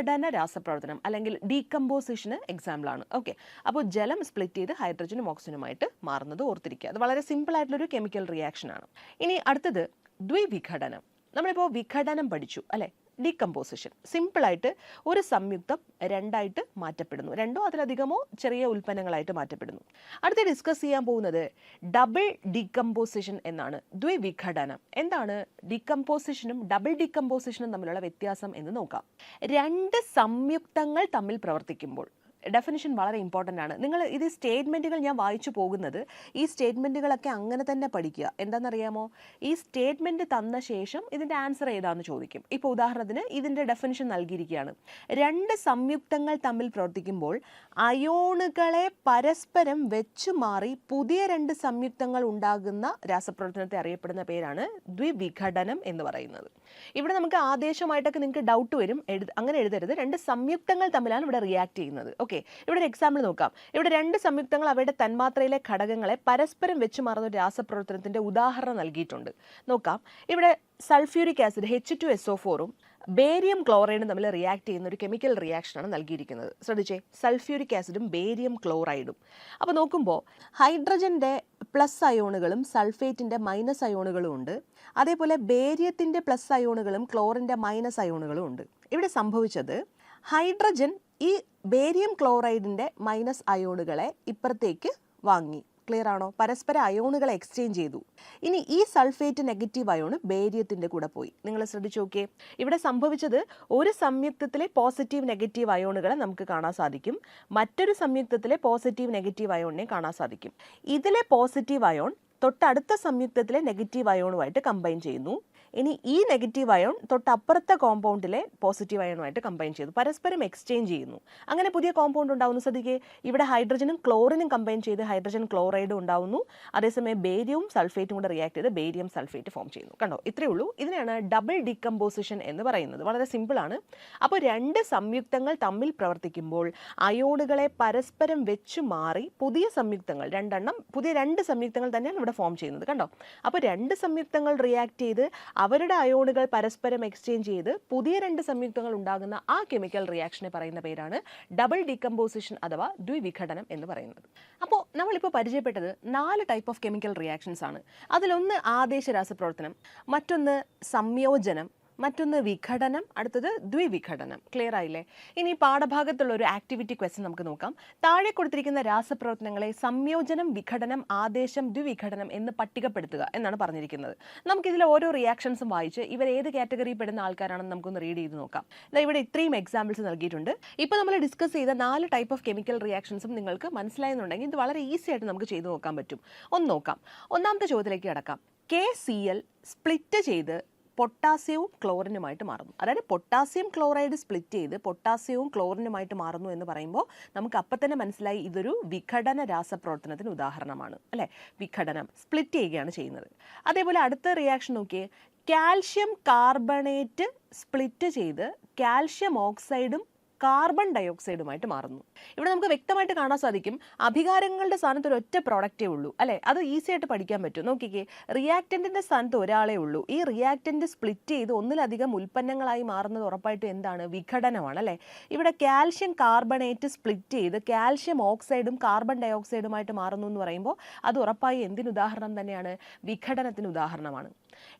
വിഘടന രാസപ്രവർത്തനം അല്ലെങ്കിൽ ഡീകമ്പോസിഷന് എക്സാമ്പിളാണ് ഓക്കെ അപ്പോൾ ജലം സ്പ്ലിറ്റ് ചെയ്ത് ഹൈഡ്രജനും ഓക്സിജനുമായിട്ട് മാറുന്നത് ഓർത്തിരിക്കുക. അത് വളരെ സിമ്പിൾ ആയിട്ടുള്ളൊരു കെമിക്കൽ റിയാക്ഷൻ ആണ്. ഇനി അടുത്തത് ദ്വിവിഘടനം. നമ്മളിപ്പോൾ വിഘടനം പഠിച്ചു അല്ലേ? ഡീകമ്പോസിഷൻ. സിമ്പിളായിട്ട് ഒരു സംയുക്തം രണ്ടായിട്ട് മാറ്റപ്പെടുന്നു. രണ്ടോ അതിലധികമോ ചെറിയ ഉൽപ്പന്നങ്ങളായിട്ട് മാറ്റപ്പെടുന്നു. അടുത്ത ഡിസ്കസ് ചെയ്യാൻ പോകുന്നത് ഡബിൾ ഡീകമ്പോസിഷൻ എന്നാണ്. ദ്വിവിഘടനം. എന്താണ് ഡീകമ്പോസിഷനും ഡബിൾ ഡീകമ്പോസിഷനും തമ്മിലുള്ള വ്യത്യാസം എന്ന് നോക്കാം. രണ്ട് സംയുക്തങ്ങൾ തമ്മിൽ പ്രവർത്തിക്കുമ്പോൾ ഡെഫിനിഷൻ വളരെ ഇമ്പോർട്ടന്റ് ആണ്. നിങ്ങൾ ഇത് സ്റ്റേറ്റ്മെന്റുകൾ ഞാൻ വായിച്ചു പോകുന്നത് ഈ സ്റ്റേറ്റ്മെന്റുകളൊക്കെ അങ്ങനെ തന്നെ പഠിക്കുക. എന്താണെന്നറിയാമോ? ഈ സ്റ്റേറ്റ്മെന്റ് തന്ന ശേഷം ഇതിന്റെ ആൻസർ ഏതാണെന്ന് ചോദിക്കും. ഇപ്പോൾ ഉദാഹരണത്തിന് ഇതിന്റെ ഡെഫിനിഷൻ നൽകിയിരിക്കുകയാണ്. രണ്ട് സംയുക്തങ്ങൾ തമ്മിൽ പ്രവർത്തിക്കുമ്പോൾ അയോണുകളെ പരസ്പരം വെച്ചു മാറി പുതിയ രണ്ട് സംയുക്തങ്ങൾ ഉണ്ടാകുന്ന രാസപ്രവർത്തനത്തെ അറിയപ്പെടുന്ന പേരാണ് ദ്വിവിഘടനം എന്ന് പറയുന്നത്. ഇവിടെ നമുക്ക് ആദേശമായിട്ടൊക്കെ നിങ്ങൾക്ക് ഡൗട്ട് വരും. എഴുത അങ്ങനെ എഴുതരുത്. രണ്ട് സംയുക്തങ്ങൾ തമ്മിലാണ് ഇവിടെ റിയാക്ട് ചെയ്യുന്നത്. ഓക്കെ ഇവിടെ ഒരു എക്സാമ്പിൾ നോക്കാം. ഇവിടെ രണ്ട് സംയുക്തങ്ങൾ അവയുടെ തന്മാത്രയിലെ ഘടകങ്ങളെ പരസ്പരം വെച്ച് മാറുന്ന ഒരു രാസപ്രവർത്തനത്തിന്റെ ഉദാഹരണം നൽകിയിട്ടുണ്ട്. നോക്കാം. ഇവിടെ sulphuric acid H two S O ഫോറും ബേരിയം ക്ലോറൈഡും തമ്മിൽ റിയാക്ട് ചെയ്യുന്ന ഒരു കെമിക്കൽ റിയാക്ഷനാണ് നൽകിയിരിക്കുന്നത്. ശ്രദ്ധിച്ചേ സൾഫ്യൂരിക് ആസിഡും ബേരിയം ക്ലോറൈഡും. അപ്പോൾ നോക്കുമ്പോൾ ഹൈഡ്രജന്റെ പ്ലസ് അയോണുകളും സൾഫേറ്റിന്റെ മൈനസ് അയോണുകളും ഉണ്ട്. അതേപോലെ ബേരിയത്തിന്റെ പ്ലസ് അയോണുകളും ക്ലോറിന്റെ മൈനസ് അയോണുകളും ഉണ്ട്. ഇവിടെ സംഭവിച്ചത് ഹൈഡ്രജൻ ഈ ബേരിയം ക്ലോറൈഡിന്റെ മൈനസ് അയോണുകളെ ഇപ്പുറത്തേക്ക് വാങ്ങി. ക്ലിയർ ആണോ? പരസ്പര അയോണുകളെ എക്സ്ചേഞ്ച് ചെയ്തു. ഇനി ഈ സൾഫേറ്റ് നെഗറ്റീവ് അയോൺ ബേരിയത്തിന്റെ കൂടെ പോയി. നിങ്ങൾ ശ്രദ്ധിച്ചു നോക്കിയേ. ഇവിടെ സംഭവിച്ചത് ഒരു സംയുക്തത്തിലെ പോസിറ്റീവ് നെഗറ്റീവ് അയോണുകളെ നമുക്ക് കാണാൻ സാധിക്കും. മറ്റൊരു സംയുക്തത്തിലെ പോസിറ്റീവ് നെഗറ്റീവ് അയോണിനെ കാണാൻ സാധിക്കും. ഇതിലെ പോസിറ്റീവ് അയോൺ തൊട്ടടുത്ത സംയുക്തത്തിലെ നെഗറ്റീവ് അയോണുമായിട്ട് കമ്പൈൻ ചെയ്യുന്നു. ഇനി ഈ നെഗറ്റീവ് അയോൺ തൊട്ടപ്പുറത്തെ കോമ്പൗണ്ടിലെ പോസിറ്റീവ് അയോണുമായിട്ട് കമ്പൈൻ ചെയ്തു പരസ്പരം എക്സ്ചേഞ്ച് ചെയ്യുന്നു. അങ്ങനെ പുതിയ കോമ്പൗണ്ട് ഉണ്ടാവുന്ന സ്ഥിതിക്ക് ഇവിടെ ഹൈഡ്രജനും ക്ലോറിനും കമ്പൈൻ ചെയ്ത് ഹൈഡ്രജൻ ക്ലോറൈഡും ഉണ്ടാവുന്നു. അതേസമയം ബേരിയവും സൾഫേറ്റും കൂടെ റിയാക്ട് ചെയ്ത് ബേരിയം സൾഫേറ്റ് ഫോം ചെയ്യുന്നു. കണ്ടോ? ഇത്രയേ ഉള്ളൂ. ഇതിനെയാണ് ഡബിൾ ഡീകമ്പോസിഷൻ എന്ന് പറയുന്നത്. വളരെ സിമ്പിളാണ് അപ്പോൾ രണ്ട് സംയുക്തങ്ങൾ തമ്മിൽ പ്രവർത്തിക്കുമ്പോൾ അയോണുകളെ പരസ്പരം വെച്ച് മാറി പുതിയ സംയുക്തങ്ങൾ രണ്ടെണ്ണം പുതിയ രണ്ട് സംയുക്തങ്ങൾ തന്നെയാണ് ഇവിടെ ഫോം ചെയ്യുന്നത്. കണ്ടോ? അപ്പോൾ രണ്ട് സംയുക്തങ്ങൾ റിയാക്ട് ചെയ്ത് അവരുടെ അയോണുകൾ പരസ്പരം എക്സ്ചേഞ്ച് ചെയ്ത് പുതിയ രണ്ട് സംയുക്തങ്ങൾ ഉണ്ടാകുന്ന ആ കെമിക്കൽ റിയാക്ഷനെ പറയുന്ന പേരാണ് ഡബിൾ ഡീകമ്പോസിഷൻ അഥവാ ദ്വിവിഘടനം എന്ന് പറയുന്നത്. അപ്പോൾ നമ്മളിപ്പോൾ പരിചയപ്പെട്ടത് നാല് ടൈപ്പ് ഓഫ് കെമിക്കൽ റിയാക്ഷൻസ് ആണ്. അതിലൊന്ന് ആദേശ രാസപ്രവർത്തനം മറ്റൊന്ന് സംയോജനം മറ്റൊന്ന് വിഘടനം അടുത്തത് ദ്വിവിഘടനം. ക്ലിയർ ആയില്ലേ? ഇനി പാഠഭാഗത്തുള്ള ഒരു ആക്ടിവിറ്റി ക്വസ്റ്റ്യൻ നമുക്ക് നോക്കാം. താഴെ കൊടുത്തിരിക്കുന്ന രാസപ്രവർത്തനങ്ങളെ സംയോജനം വിഘടനം ആദേശം ദ്വിവിഘടനം എന്ന് പട്ടികപ്പെടുത്തുക എന്നാണ് പറഞ്ഞിരിക്കുന്നത്. നമുക്കിതിലെ ഓരോ റിയാക്ഷൻസും വായിച്ച് ഇവർ ഏത് കാറ്റഗറിയിൽ പെടുന്ന ആൾക്കാരാണെന്ന് നമുക്കൊന്ന് റീഡ് ചെയ്ത് നോക്കാം. ഇവിടെ ഇത്രയും എക്സാമ്പിൾസ് നൽകിയിട്ടുണ്ട്. ഇപ്പോൾ നമ്മൾ ഡിസ്കസ് ചെയ്ത നാല് ടൈപ്പ് ഓഫ് കെമിക്കൽ റിയാക്ഷൻസും നിങ്ങൾക്ക് മനസ്സിലായെന്നുണ്ടെങ്കിൽ ഇത് വളരെ ഈസി ആയിട്ട് നമുക്ക് ചെയ്തു നോക്കാൻ പറ്റും. ഒന്ന് നോക്കാം. ഒന്നാമത്തെ ചോദ്യത്തിലേക്ക് കടക്കാം. കെ സി എൽ സ്പ്ലിറ്റ് ചെയ്ത് പൊട്ടാസ്യവും ക്ലോറിനുമായിട്ട് മാറുന്നു. അതായത് പൊട്ടാസ്യം ക്ലോറൈഡ് സ്പ്ലിറ്റ് ചെയ്ത് പൊട്ടാസ്യവും ക്ലോറിനുമായിട്ട് മാറുന്നു എന്ന് പറയുമ്പോൾ നമുക്ക് അപ്പം തന്നെ മനസ്സിലായി ഇതൊരു വിഘടന രാസപ്രവർത്തനത്തിന് ഉദാഹരണമാണ്. അല്ലേ? വിഘടനം സ്പ്ലിറ്റ് ചെയ്യുകയാണ് ചെയ്യുന്നത്. അതേപോലെ അടുത്ത റിയാക്ഷൻ നോക്കിയേ. കാൽഷ്യം കാർബണേറ്റ് സ്പ്ലിറ്റ് ചെയ്ത് കാൽഷ്യം ഓക്സൈഡും കാർബൺ ഡയോക്സൈഡുമായിട്ട് മാറുന്നു. ഇവിടെ നമുക്ക് വ്യക്തമായിട്ട് കാണാൻ സാധിക്കും അഭികാരങ്ങളുടെ സ്ഥാനത്ത് ഒരു ഒറ്റ പ്രോഡക്റ്റേ ഉള്ളൂ അല്ലെ? അത് ഈസി ആയിട്ട് പഠിക്കാൻ പറ്റും. നോക്കിക്കേ റിയാക്റ്റന്റിന്റെ സ്ഥാനത്ത് ഒരാളേ ഉള്ളൂ. ഈ റിയാക്റ്റന്റ് സ്പ്ലിറ്റ് ചെയ്ത് ഒന്നിലധികം ഉൽപ്പന്നങ്ങളായി മാറുന്നത് ഉറപ്പായിട്ടും എന്താണ്? വിഘടനമാണ് അല്ലേ? ഇവിടെ കാൽഷ്യം കാർബണേറ്റ് സ്പ്ലിറ്റ് ചെയ്ത് കാൽഷ്യം ഓക്സൈഡും കാർബൺ ഡയോക്സൈഡുമായിട്ട് മാറുന്നു എന്ന് പറയുമ്പോൾ അത് ഉറപ്പായി എന്തിന് ഉദാഹരണം തന്നെയാണ്? വിഘടനത്തിന് ഉദാഹരണമാണ്.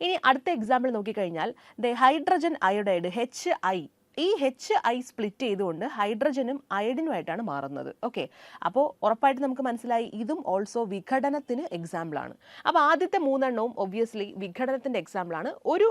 ഇനി അടുത്ത എക്സാമ്പിൾ നോക്കിക്കഴിഞ്ഞാൽ the hydrogen iodide H I ഈ എച്ച് ഐ സ്പ്ലിറ്റ് ചെയ്തുകൊണ്ട് ഹൈഡ്രജനും അയഡിനുമായിട്ടാണ് മാറുന്നത്. ഓക്കെ അപ്പോൾ ഉറപ്പായിട്ട് നമുക്ക് മനസ്സിലായി ഇതും ഓൾസോ വിഘടനത്തിന് എക്സാമ്പിളാണ് അപ്പോൾ ആദ്യത്തെ മൂന്നെണ്ണവും ഒബ്വിയസ്ലി വിഘടനത്തിന്റെ എക്സാമ്പിളാണ് ഒരു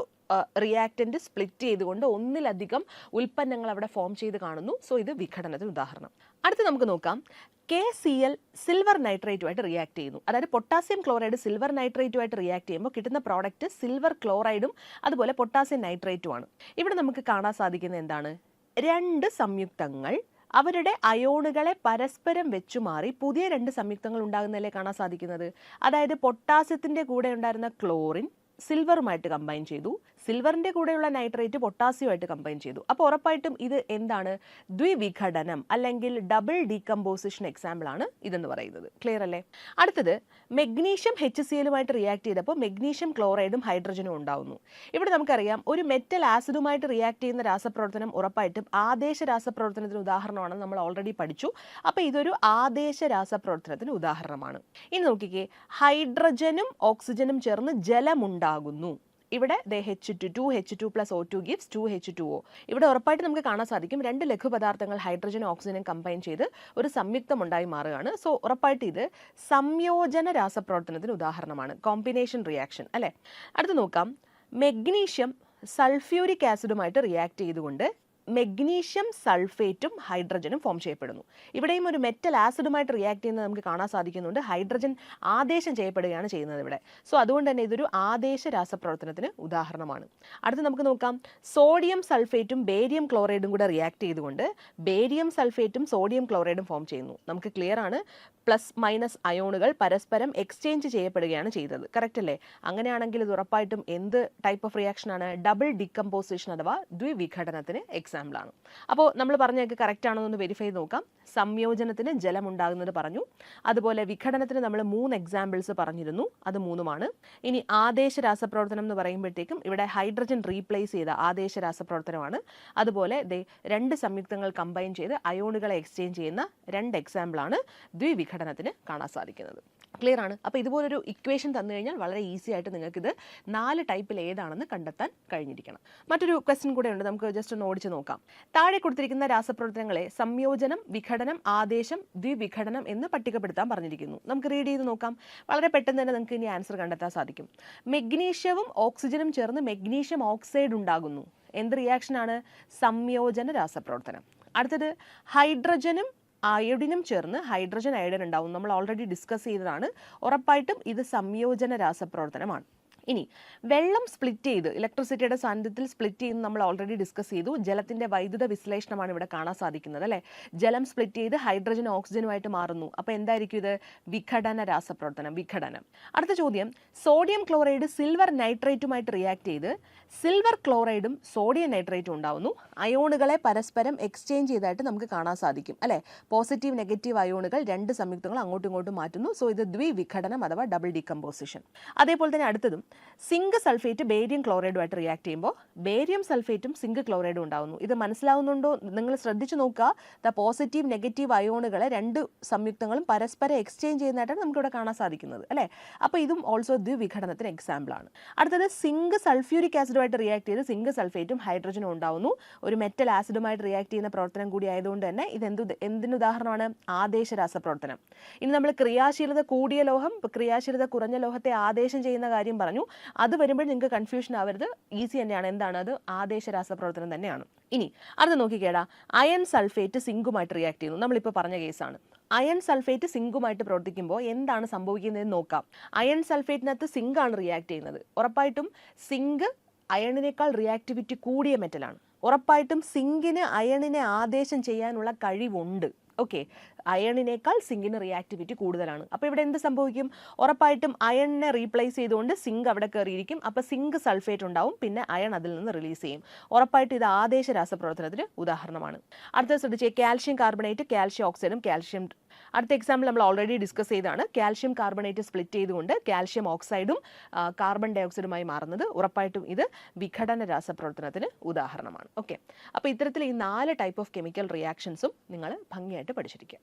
റിയാക്റ്റന്റ് സ്പ്ലിറ്റ് ചെയ്തുകൊണ്ട് ഒന്നിലധികം ഉൽപ്പന്നങ്ങൾ അവിടെ ഫോം ചെയ്ത് കാണുന്നു. സോ ഇത് വിഘടനത്തിന് ഉദാഹരണം. അടുത്ത് നമുക്ക് നോക്കാം. കെ സി എൽ സിൽവർ നൈട്രേറ്റുമായിട്ട് റിയാക്ട് ചെയ്യുന്നു. അതായത് പൊട്ടാസ്യം ക്ലോറൈഡ് സിൽവർ നൈട്രേറ്റുമായിട്ട് റിയാക്ട് ചെയ്യുമ്പോൾ കിട്ടുന്ന പ്രോഡക്റ്റ് സിൽവർ ക്ലോറൈഡും അതുപോലെ പൊട്ടാസ്യം നൈട്രേറ്റുമാണ് ഇവിടെ നമുക്ക് കാണാൻ സാധിക്കുന്നത് എന്താണ്? രണ്ട് സംയുക്തങ്ങൾ അവരുടെ അയോണുകളെ പരസ്പരം വെച്ചുമാറി പുതിയ രണ്ട് സംയുക്തങ്ങൾ ഉണ്ടാകുന്നതല്ലേ കാണാൻ സാധിക്കുന്നത്. അതായത് പൊട്ടാസ്യത്തിന്റെ കൂടെ ഉണ്ടായിരുന്ന ക്ലോറിൻ സിൽവറുമായിട്ട് കമ്പൈൻ ചെയ്തു. സിൽവറിന്റെ കൂടെയുള്ള നൈട്രേറ്റ് പൊട്ടാസ്യമായിട്ട് കമ്പൈൻ ചെയ്തു. അപ്പോൾ ഉറപ്പായിട്ടും ഇത് എന്താണ്? ദ്വിവിഘടനം അല്ലെങ്കിൽ ഡബിൾ ഡീകമ്പോസിഷൻ എക്സാമ്പിൾ ആണ് ഇതെന്ന് പറയുന്നത്. ക്ലിയർ അല്ലേ? അടുത്തത് മെഗ്നീഷ്യം എച്ച് സി എല്ലുമായിട്ട് റിയാക്ട് ചെയ്തപ്പോൾ മെഗ്നീഷ്യം ക്ലോറൈഡും ഹൈഡ്രജനും ഉണ്ടാവുന്നു. ഇവിടെ നമുക്കറിയാം ഒരു മെറ്റൽ ആസിഡുമായിട്ട് റിയാക്ട് ചെയ്യുന്ന രാസപ്രവർത്തനം ഉറപ്പായിട്ടും ആദേശ രാസപ്രവർത്തനത്തിന് ഉദാഹരണമാണെന്ന് നമ്മൾ ഓൾറെഡി പഠിച്ചു. അപ്പോൾ ഇതൊരു ആദേശ രാസപ്രവർത്തനത്തിന് ഉദാഹരണമാണ്. ഇനി നോക്കിക്കേ ഹൈഡ്രജനും ഓക്സിജനും ചേർന്ന് ജലമുണ്ടാകുന്നു. ഇവിടെ the H two two H two plus O two gives two H two O ഇവിടെ ഉറപ്പായിട്ട് നമുക്ക് കാണാൻ സാധിക്കും രണ്ട് ലഘുപദാർത്ഥങ്ങൾ ഹൈഡ്രജനും ഓക്സിജനും കമ്പൈൻ ചെയ്ത് ഒരു സംയുക്തം ഉണ്ടായി മാറുകയാണ്. സോ ഉറപ്പായിട്ട് ഇത് സംയോജന രാസപ്രവർത്തനത്തിന് ഉദാഹരണമാണ്. കോമ്പിനേഷൻ റിയാക്ഷൻ അല്ലേ? അടുത്ത് നോക്കാം. മെഗ്നീഷ്യം സൾഫ്യൂരിക് ആസിഡുമായിട്ട് റിയാക്ട് ചെയ്തുകൊണ്ട് മെഗ്നീഷ്യം സൾഫേറ്റും ഹൈഡ്രജനും ഫോം ചെയ്യപ്പെടുന്നു. ഇവിടെയും ഒരു മെറ്റൽ ആസിഡുമായിട്ട് റിയാക്ട് ചെയ്യുന്നത് നമുക്ക് കാണാൻ സാധിക്കുന്നുണ്ട്. ഹൈഡ്രജൻ ആദേശം ചെയ്യപ്പെടുകയാണ് ചെയ്യുന്നത് ഇവിടെ. സോ അതുകൊണ്ട് തന്നെ ഇതൊരു ആദേശ രാസപ്രവർത്തനത്തിന് ഉദാഹരണമാണ്. അടുത്ത് നമുക്ക് നോക്കാം. സോഡിയം സൾഫേറ്റും ബേരിയം ക്ലോറൈഡും കൂടെ റിയാക്ട് ചെയ്തുകൊണ്ട് ബേരിയം സൾഫേറ്റും സോഡിയം ക്ലോറൈഡും ഫോം ചെയ്യുന്നു. നമുക്ക് ക്ലിയർ ആണ്. പ്ലസ് മൈനസ് അയോണുകൾ പരസ്പരം എക്സ്ചേഞ്ച് ചെയ്യപ്പെടുകയാണ് ചെയ്തത്. കറക്റ്റ് അല്ലേ? അങ്ങനെയാണെങ്കിൽ ഇത് ഉറപ്പായിട്ടും എന്ത് ടൈപ്പ് ഓഫ് റിയാക്ഷനാണ് ഡബിൾ ഡിക്കമ്പോസിഷൻ അഥവാ ദ്വിവിഘടനത്തിന് എക്സാമ്പിൾ ആണ് അപ്പോൾ നമ്മൾ പറഞ്ഞതൊക്കെ കറക്റ്റ് ആണോ എന്ന് വെരിഫൈ നോക്കാം. സംയോജനത്തിന് ജലമുണ്ടാകുന്നത് പറഞ്ഞു. അതുപോലെ വിഘടനത്തിന് നമ്മൾ മൂന്ന് എക്സാമ്പിൾസ് പറഞ്ഞിരുന്നു. അത് മൂന്നുമാണ്. ഇനി ആദേശ രാസപ്രവർത്തനം എന്ന് പറയുമ്പോഴത്തേക്കും ഇവിടെ ഹൈഡ്രജൻ റീപ്ലേസ് ചെയ്ത ആദേശ രാസപ്രവർത്തനമാണ്. അതുപോലെ രണ്ട് സംയുക്തങ്ങൾ കമ്പൈൻ ചെയ്ത് അയോണുകളെ എക്സ്ചേഞ്ച് ചെയ്യുന്ന രണ്ട് എക്സാമ്പിളാണ് ദ്വിവിഘടനത്തിന് കാണാൻ സാധിക്കുന്നത്. ക്ലിയർ ആണ്? അപ്പോൾ ഇതുപോലൊരു ഇക്വേഷൻ തന്നു കഴിഞ്ഞാൽ വളരെ ഈസി ആയിട്ട് നിങ്ങൾക്കിത് നാല് ടൈപ്പിൽ ഏതാണെന്ന് കണ്ടെത്താൻ കഴിഞ്ഞിരിക്കണം. മറ്റൊരു ക്വസ്റ്റ്യൻ കൂടെ ഉണ്ട്. നമുക്ക് ജസ്റ്റ് ഒന്ന് ഓടിച്ച് നോക്കാം. താഴെ കൊടുത്തിരിക്കുന്ന രാസപ്രവർത്തനങ്ങളെ സംയോജനം വിഘടനം ആദേശം ദ്വിവിഘടനം എന്ന് പട്ടികപ്പെടുത്താൻ പറഞ്ഞിരിക്കുന്നു. നമുക്ക് റീഡ് ചെയ്ത് നോക്കാം. വളരെ പെട്ടെന്ന് തന്നെ നിങ്ങൾക്ക് ഇനി ആൻസർ കണ്ടെത്താൻ സാധിക്കും. മെഗ്നീഷ്യവും ഓക്സിജനും ചേർന്ന് മെഗ്നീഷ്യം ഓക്സൈഡ് ഉണ്ടാകുന്നു. എന്ത് റിയാക്ഷനാണ് സംയോജന രാസപ്രവർത്തനം. അടുത്തത് ഹൈഡ്രജനും അയോഡിനും ചേർന്ന് ഹൈഡ്രജൻ അയഡൻ ഉണ്ടാവും നമ്മൾ ഓൾറെഡി ഡിസ്കസ് ചെയ്തതാണ്. ഉറപ്പായിട്ടും ഇത് സംയോജന രാസപ്രവർത്തനമാണ്. ഇനി വെള്ളം സ്പ്ലിറ്റ് ചെയ്ത് ഇലക്ട്രിസിറ്റിയുടെ സാന്നിധ്യത്തിൽ സ്പ്ലിറ്റ് ചെയ്യുന്ന നമ്മൾ ഓൾറെഡി ഡിസ്കസ് ചെയ്തു. ജലത്തിന്റെ വൈദ്യുത വിശ്ലേഷണമാണ് ഇവിടെ കാണാൻ സാധിക്കുന്നത് അല്ലേ? ജലം സ്പ്ലിറ്റ് ചെയ്ത് ഹൈഡ്രജൻ ഓക്സിജനുമായിട്ട് മാറുന്നു. അപ്പോൾ എന്തായിരിക്കും ഇത്? വിഘടന രാസപ്രവർത്തനം വിഘടനം. അടുത്ത ചോദ്യം സോഡിയം ക്ലോറൈഡ് സിൽവർ നൈട്രേറ്റുമായിട്ട് റിയാക്ട് ചെയ്ത് സിൽവർ ക്ലോറൈഡും സോഡിയം നൈട്രേറ്റും ഉണ്ടാവുന്നു. അയോണുകളെ പരസ്പരം എക്സ്ചേഞ്ച് ചെയ്തായിട്ട് നമുക്ക് കാണാൻ സാധിക്കും അല്ലേ? പോസിറ്റീവ് നെഗറ്റീവ് അയോണുകൾ രണ്ട് സംയുക്തങ്ങൾ അങ്ങോട്ടും ഇങ്ങോട്ടും മാറ്റുന്നു. സോ ഇത് ദ്വിവിഘടനം അഥവാ ഡബിൾ ഡീകമ്പോസിഷൻ അതേപോലെ തന്നെ അടുത്തതും സിങ്ക് സൾഫേറ്റ് ബേരിയം ക്ലോറൈഡുമായിട്ട് റിയാക്ട് ചെയ്യുമ്പോൾ ബേരിയം സൾഫേറ്റും സിങ്ക് ക്ലോറൈഡും ഉണ്ടാവുന്നു. ഇത് മനസ്സിലാവുന്നുണ്ടോ? നിങ്ങൾ ശ്രദ്ധിച്ചു നോക്കുക. ദ പോസിറ്റീവ് നെഗറ്റീവ് അയോണുകളെ രണ്ട് സംയുക്തങ്ങളും പരസ്പരം എക്സ്ചേഞ്ച് ചെയ്യുന്നതായിട്ടാണ് നമുക്കിവിടെ കാണാൻ സാധിക്കുന്നത് അല്ലേ? അപ്പോൾ ഇതും ഓൾസോ ദ്വിവിഘടനത്തിന് എക്സാമ്പിൾ ആണ്. അടുത്തത് സിങ്ക് സൾഫ്യൂരിക് ആസിഡുമായിട്ട് റിയാക്ട് ചെയ്ത് സിങ്ക് സൾഫേറ്റും ഹൈഡ്രജനും ഉണ്ടാവുന്നു. ഒരു മെറ്റൽ ആസിഡുമായിട്ട് റിയാക്ട് ചെയ്യുന്ന പ്രവർത്തനം കൂടി ആയതുകൊണ്ട് തന്നെ ഇത് എന്ത് എന്തിന് ഉദാഹരണമാണ്? ആദേശ രാസപ്രവർത്തനം ഇനി നമ്മൾ ക്രിയാശീലത കൂടിയ ലോഹം ക്രിയാശീലത കുറഞ്ഞ ലോഹത്തെ ആദേശം ചെയ്യുന്ന കാര്യം പറഞ്ഞു. അത് വരുമ്പോൾ നിങ്ങൾക്ക് കൺഫ്യൂഷൻ ആവരുത്. ഈസി തന്നെയാണ്. എന്താണ് അത്? ആദേശ രാസപ്രവർത്തനം തന്നെയാണ്. ഇനി അടുത്ത് നോക്കിക്കേടാ. അയൺ സൾഫേറ്റ് സിങ്കുമായിട്ട് റിയാക്ട് ചെയ്യുന്നു. നമ്മളിപ്പോൾ പറഞ്ഞ കേസാണ് അയൺ സൾഫേറ്റ് സിങ്കുമായിട്ട് പ്രവർത്തിക്കുമ്പോൾ എന്താണ് സംഭവിക്കുന്നതെന്ന് നോക്കാം. അയൺ സൾഫേറ്റിനകത്ത് സിങ്ക് ആണ് റിയാക്ട് ചെയ്യുന്നത്. ഉറപ്പായിട്ടും സിങ്ക് അയണിനേക്കാൾ റിയാക്ടിവിറ്റി കൂടിയ മെറ്റലാണ് ഉറപ്പായിട്ടും സിങ്കിന് അയണിനെ ആദേശം ചെയ്യാനുള്ള കഴിവുണ്ട്. ഓക്കെ അയണിനേക്കാൾ സിങ്കിന് റിയാക്ടിവിറ്റി കൂടുതലാണ്. അപ്പോൾ ഇവിടെ എന്ത് സംഭവിക്കും? ഉറപ്പായിട്ടും അയണിനെ റീപ്ലേസ് ചെയ്തുകൊണ്ട് സിങ്ക് അവിടെ കയറിയിരിക്കും. അപ്പോൾ സിങ്ക് സൾഫേറ്റ് ഉണ്ടാവും. പിന്നെ അയൺ അതിൽ നിന്ന് റിലീസ് ചെയ്യും. ഉറപ്പായിട്ട് ഇത് ആദേശ രാസപ്രവർത്തനത്തിന് ഉദാഹരണമാണ്. അടുത്ത ശ്രദ്ധിച്ചേ കാൽഷ്യം കാർബണേറ്റ് കാൽഷ്യം ഓക്സൈഡും കാൽഷ്യം അടുത്ത എക്സാമ്പിൾ നമ്മൾ ഓൾറെഡി ഡിസ്കസ് ചെയ്താണ് കാൽഷ്യം കാർബണേറ്റ് സ്പ്ലിറ്റ് ചെയ്തുകൊണ്ട് കാൽഷ്യം ഓക്സൈഡും കാർബൺ ഡൈ ഓക്സൈഡുമായി മാറുന്നത് ഉറപ്പായിട്ടും ഇത് വിഘടന രാസപ്രവർത്തനത്തിന് ഉദാഹരണമാണ്. ഓക്കെ അപ്പോൾ ഇത്തരത്തിൽ ഈ നാല് ടൈപ്പ് ഓഫ് കെമിക്കൽ റിയാക്ഷൻസും നിങ്ങൾ ഭംഗിയായിട്ട് പഠിച്ചിരിക്കുക.